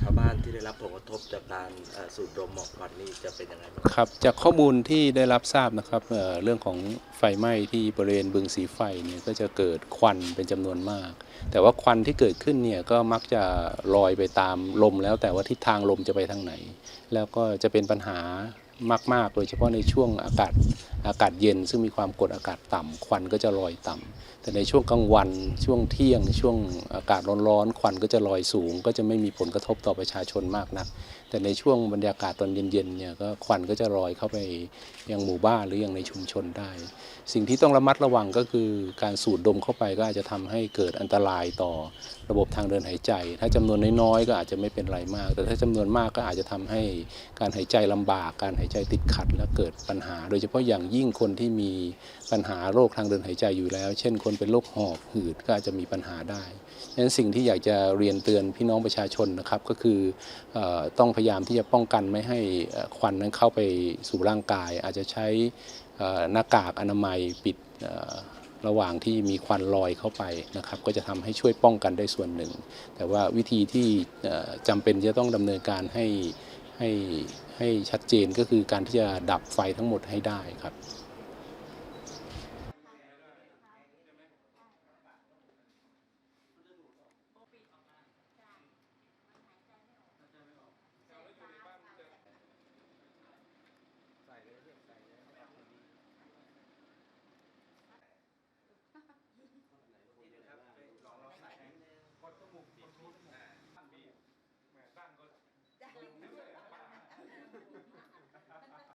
ชาวบ้านที่ได้รับผลกระทบจากการสูดดมหมอกควันนี่จะเป็นยังไงบ้างครับ จากข้อมูลที่ได้รับทราบนะครับเเรื่องของไฟไหม้ที่บริเวณบึงสีไฟเนี่ยก็จะเกิดควันเป็นจำนวนมาก แต่ว่าควันที่เกิดขึ้นเนี่ยก็มักจะลอยไปตามลมแล้วแต่ว่าทิศทางลมจะไปทางไหน แล้วก็จะเป็นปัญหามาก ๆ โดยเฉพาะในช่วงอากาศ อากาศเย็น ซึ่งมีความกดอากาศต่ำควันก็จะลอยต่ำแต่ในช่วงกลางวันช่วงเที่ยง ช่วงอากาศร้อนๆควันก็จะลอยสูง ก็จะไม่มีผลกระทบต่อประชาชนมากนัก แต่ในช่วงบรรยากาศตอนเย็นๆเนี่ยก็ควันก็จะลอยเข้าไปยังหมู่บ้านหรือยังในชุมชนได้ สิ่งที่ต้องระมัดระวังก็คือการสูดดมเข้าไปก็อาจจะทำให้เกิดอันตรายต่อระบบทางเดินหายใจ ถ้าจำนวนน้อยๆก็อาจจะไม่เป็นไรมาก แต่ถ้าจำนวนมากก็อาจจะทำให้การหายใจลำบาก การหายใจติดขัดและเกิดปัญหา โดยเฉพาะอย่างยยิ่งคนที่มีปัญหาโรคทางเดินหายใจอยู่แล้ว เช่น คนเป็นโรคหอบหืดก็อาจจะมีปัญหาได้ฉะนั้นสิ่งที่อยากจะเรียนเตือนพี่น้องประชาชนนะครับ ก็คือออต้องพยายามที่จะป้องกันไม่ให้ควันนั้นเข้าไปสู่ร่างกาย อาจจะใช้หน้ากากอนามัยปิดระหว่างที่มีควันลอยเข้าไปนะครับ ก็จะทำให้ช่วยป้องกันได้ส่วนหนึ่ง แต่ว่าวิธีที่เอ่อจำเป็นจะต้องดำเนินการให้ ให้ให้ชัดเจนก็คือการที่จะดับไฟทั้งหมดให้ได้ครับ